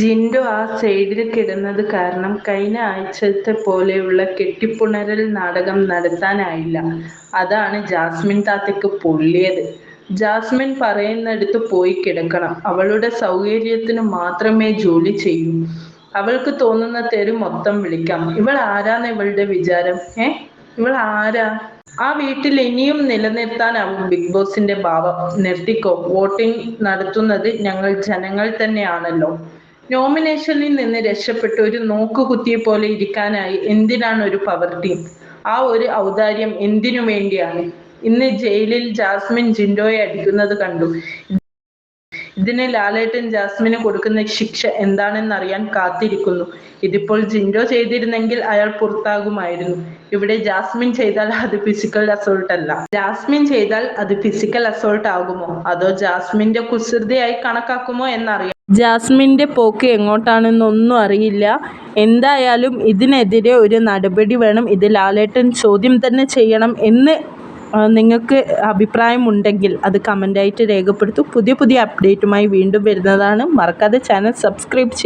ജിൻഡോ ആ സൈഡിൽ കിടന്നത് കാരണം കഴിഞ്ഞ ആഴ്ചത്തെ പോലെയുള്ള കെട്ടിപ്പുണരൽ നാടകം നടത്താനായില്ല. അതാണ് ജാസ്മിൻ താത്തയ്ക്ക് പൊള്ളിയത്. ജാസ്മിൻ പറയുന്നിടത്ത് പോയി കിടക്കണം. അവളുടെ സൗകര്യത്തിന് മാത്രമേ ജോലി ചെയ്യൂ. അവൾക്ക് തോന്നുന്ന തെരു മൊത്തം വിളിക്കാം. ഇവൾ ആരാന്ന് ഇവളുടെ വിചാരം. ഏ ഇവൾ ആരാ ആ വീട്ടിൽ ഇനിയും നിലനിർത്താനാവും ബിഗ് ബോസിന്റെ ഭാവം. നിർത്തിക്കോ. വോട്ടിംഗ് നടത്തുന്നത് ഞങ്ങൾ ജനങ്ങൾ തന്നെയാണല്ലോ. നോമിനേഷനിൽ നിന്ന് രക്ഷപ്പെട്ട് ഒരു നോക്കുകുത്തിയെ പോലെ ഇരിക്കാനായി എന്തിനാണ് ഒരു പവർ ടീം. ആ ഒരു ഔദാര്യം എന്തിനു വേണ്ടിയാണ്. ഇന്ന് ജയിലിൽ ജാസ്മിൻ ജിൻഡോയെ അടിക്കുന്നത് കണ്ടു. ഇതിന് ലാലേട്ടൻ ജാസ്മിന് കൊടുക്കുന്ന ശിക്ഷ എന്താണെന്ന് അറിയാൻ കാത്തിരിക്കുന്നു. ഇതിപ്പോൾ ജിൻഡോ ചെയ്തിരുന്നെങ്കിൽ അയാൾ പുറത്താകുമായിരുന്നു. ഇവിടെ ജാസ്മിൻ ചെയ്താൽ അത് ഫിസിക്കൽ അസോൾട്ട് അല്ല ജാസ്മിൻ ചെയ്താൽ അത് ഫിസിക്കൽ അസോൾട്ട് ആകുമോ അതോ ജാസ്മിന്റെ കുസൃതിയായി കണക്കാക്കുമോ എന്നറിയാം. ജാസ്മിന്റെ പോക്ക് എങ്ങോട്ടാണെന്നൊന്നും അറിയില്ല. എന്തായാലും ഇതിനെതിരെ ഒരു നടപടി വേണം. ഇത് ലാലേട്ടൻ ചോദ്യം തന്നെ ചെയ്യണം എന്ന് നിങ്ങൾക്ക് അഭിപ്രായമുണ്ടെങ്കിൽ അത് കമന്റായിട്ട് രേഖപ്പെടുത്തൂ. പുതിയ പുതിയ അപ്ഡേറ്റുമായി വീണ്ടും വരുന്നതാണ്. മറക്കാതെ ചാനൽ സബ്സ്ക്രൈബ് ചെയ്യുക.